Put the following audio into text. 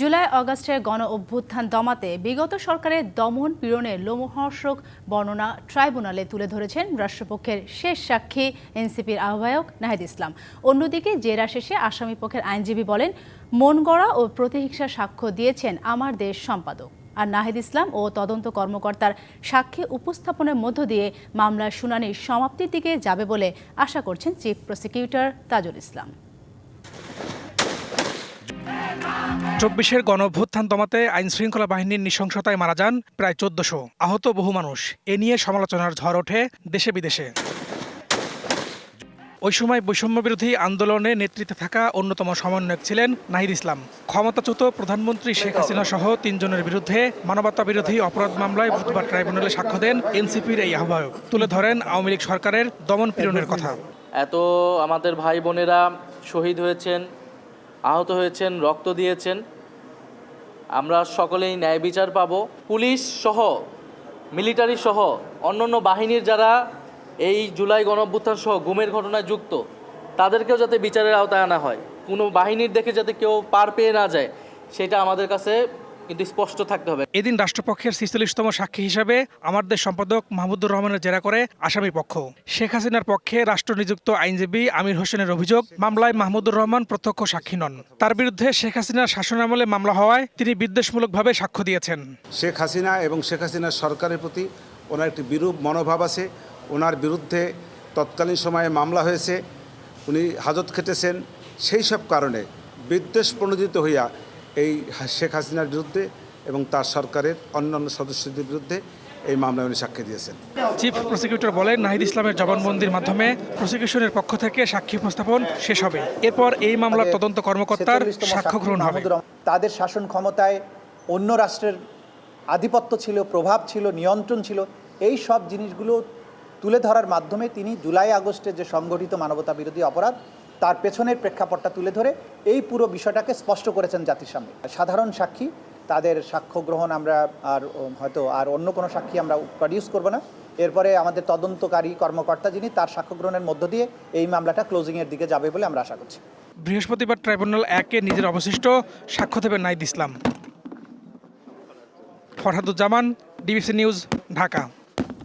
জুলাই অগস্টের গণ অভ্যুত্থান দমাতে বিগত সরকারের দমন পীড়নের লোমহর্ষক বর্ণনা ট্রাইব্যুনালে তুলে ধরেছেন রাষ্ট্রপক্ষের শেষ সাক্ষী এনসিপির আহ্বায়ক নাহিদ ইসলাম। অন্যদিকে জেরা শেষে আসামি পক্ষের আইনজীবী বলেন মন গড়া ও প্রতিহিংসা সাক্ষ্য দিয়েছেন আমার দেশ সম্পাদক। আর নাহিদ ইসলাম ও তদন্ত কর্মকর্তার সাক্ষী উপস্থাপনের মধ্য দিয়ে মামলার শুনানির সমাপ্তির দিকে যাবে বলে আশা করছেন চিফ প্রসিকিউটর তাজুল ইসলাম। চব্বিশের গণঅভ্যুত্থান দমাতে আইন শৃঙ্খলা বাহিনীর নৃশংসতায় মারা যান প্রায় চোদ্দশো। আহত বহু মানুষ। এ নিয়ে সমালোচনার ঝড় ওঠে দেশে বিদেশে। ওই সময় বৈষম্য বিরোধী আন্দোলনে নেতৃত্বে থাকা অন্যতম সমন্বয়ক ছিলেন নাহিদ ইসলাম। ক্ষমতাচ্যুত প্রধানমন্ত্রী শেখ হাসিনা সহ তিনজনের বিরুদ্ধে মানবতা বিরোধী অপরাধ মামলায় বুধবার ট্রাইব্যুনালে সাক্ষ্য দেন এনসিপির এই আহ্বায়ক। তুলে ধরেন আওয়ামী লীগ সরকারের দমন পীড়নের কথা। এত আমাদের ভাই বোনেরা শহীদ হয়েছেন আহত হয়েছেন, রক্ত দিয়েছেন। আমরা সকলেই ন্যায় বিচার পাব। পুলিশ সহ, মিলিটারি সহ, অন্যান্য বাহিনীর যারা এই জুলাই গণঅভ্যুত্থান সহ গুমের ঘটনায় যুক্ত, তাদেরকেও যাতে বিচারের আওতায় আনা হয়। কোনো বাহিনীর দেখে যাতে কেউ পার পেয়ে না যায়, সেটা আমাদের কাছে কিন্তু স্পষ্ট থাকতে হবে। এদিন রাষ্ট্রপক্ষের ছিচল্লিশতম সাক্ষী হিসাবে আমাদের সম্পাদক মাহমুদুর রহমানের জেরা করে আসামি পক্ষ। শেখ হাসিনার পক্ষে রাষ্ট্র নিযুক্ত আইনজীবী আমির হোসেনের অভিযোগ মামলায় মাহমুদুর রহমান প্রত্যক্ষ সাক্ষী নন। তার বিরুদ্ধে শেখ হাসিনার শাসনামলে মামলা হওয়ায় তিনি বিদ্বেষমূলকভাবে সাক্ষ্য দিয়েছেন। শেখ হাসিনা এবং শেখ হাসিনার সরকারের প্রতি ওনার একটি বিরূপ মনোভাব আছে। ওনার বিরুদ্ধে তৎকালীন সময়ে মামলা হয়েছে। উনি হাজত খেটেছেন। সেই সব কারণে বিদ্বেষ প্রণোদিত হইয়া এই শেখ হাসিনার বিরুদ্ধে এবং তার সরকারের অন্যান্য সদস্যদের বিরুদ্ধে এই মামলায় উনি সাক্ষী দিয়েছেন। চিফ প্রসিকিউটর বলেন নাহিদ ইসলামের জবানবন্দির মাধ্যমে প্রসিকিউশনের পক্ষ থেকে সাক্ষী উপস্থাপন শেষ হবে। এরপর এই মামলার তদন্ত কর্মকর্তার 46তম সাক্ষ্য গ্রহণ হবে। তাদের শাসন ক্ষমতায় অন্য রাষ্ট্রের আধিপত্য ছিল প্রভাব ছিল নিয়ন্ত্রণ ছিল। এই সব জিনিসগুলো তুলে ধরার মাধ্যমে তিনি জুলাই আগস্টে যে সংগঠিত মানবতা বিরোধী অপরাধ তার পেছনের প্রেক্ষাপটটা তুলে ধরে এই পুরো বিষয়টাকে স্পষ্ট করেছেন জাতির সামনে সাধারণ সাক্ষী, তাদের সাক্ষ্য গ্রহণ আমরা আর হয়তো আর অন্য কোনো সাক্ষী আমরা প্রডিউস করব না। এরপরে আমাদের তদন্তকারী কর্মকর্তা যিনি, তার সাক্ষ্য গ্রহণের মধ্য দিয়ে এই মামলাটা ক্লোজিংয়ের দিকে যাবে বলে আমরা আশা করছি। বৃহস্পতিবার ট্রাইব্যুনাল একে নিজের অবশিষ্ট সাক্ষ্য দেবেন নাহিদ ইসলাম। Farhaduzzaman, DBC news, Dhaka.